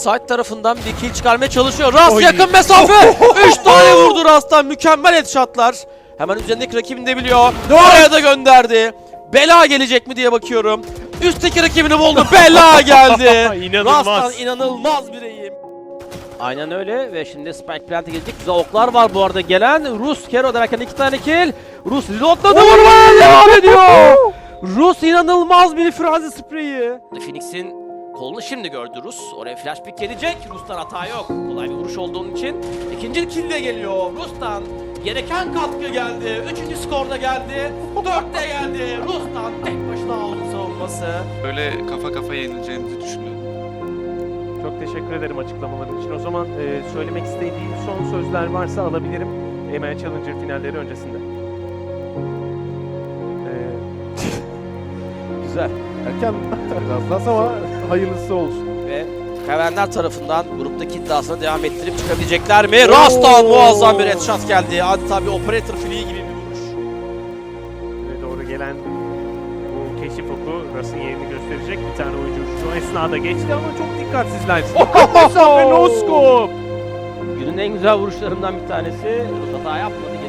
Side tarafından bir kill çıkarmaya çalışıyor. Rast Oy. yakın mesafe. 3 tane vurdu Rast'tan. Mükemmel headshotlar. Hemen üzerindeki rakibini de biliyor. Oraya da gönderdi. Bela gelecek mi diye bakıyorum. Üstteki rakibini buldu. Bela geldi. İnanılmaz. Rast'tan inanılmaz bir eğim. Aynen öyle ve şimdi Spike Plant'e gelecek. Güzel oklar var bu arada gelen. Rus Kero derken iki tane kill. Rus reloadladı vurmaya devam ediyor. Rus inanılmaz bir frazi spreyi. Phoenix'in kolunu şimdi gördü Rus. Oraya flash pick gelecek. Rus'tan hata yok. Kolay bir vuruş olduğu için. İkinci kill de geliyor. Rus'tan gereken katkı geldi. Üçüncü skor da geldi. Dört de geldi. Rus'tan tek başına aldı savunması. Böyle kafa kafaya yenileceğimizi düşünüyorum. Çok teşekkür ederim açıklamaların için. O zaman e, söylemek istediğim son sözler varsa alabilirim. ML Challenger finalleri öncesinde. Güzel. Erken biraz daha ama hayırlısı olsun. ve Kavenler tarafından gruptaki iddiasına devam ettirip çıkabilecekler mi? Rastan muazzam bir headshot geldi. Adeta bir operator fleği gibi bir vuruş. ve doğru gelen bu keşif oku Russ'ın yerini gösterecek. Bir tane oyuncu şu esnada geçti ama çok dikkatsizler. Mesafe no scope. Günün en güzel vuruşlarından bir tanesi. Hata yapmadı.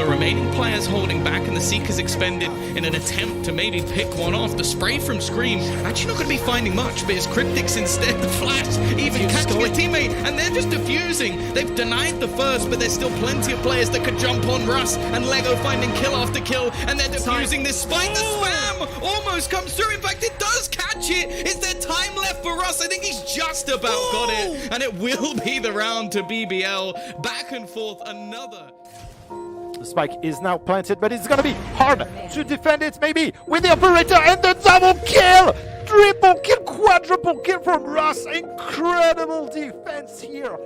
The remaining players holding back and the Seekers expended in an attempt to maybe pick one off. The spray from Scream actually not going to be finding much, but it's Cryptics instead. The flash even catching a teammate, and they're just defusing. They've denied the first, but there's still plenty of players that could jump on Russ and Lego finding kill after kill, and they're defusing despite the spam. Almost comes through. In fact, it does catch it. Is there time left for Russ? I think he's just about got it, and it will be the round to BBL. Back and forth, another. Spike is now planted, but it's gonna be hard to defend it, maybe, with the operator and the double kill! Triple kill, quadruple kill from Russ! Incredible defense here!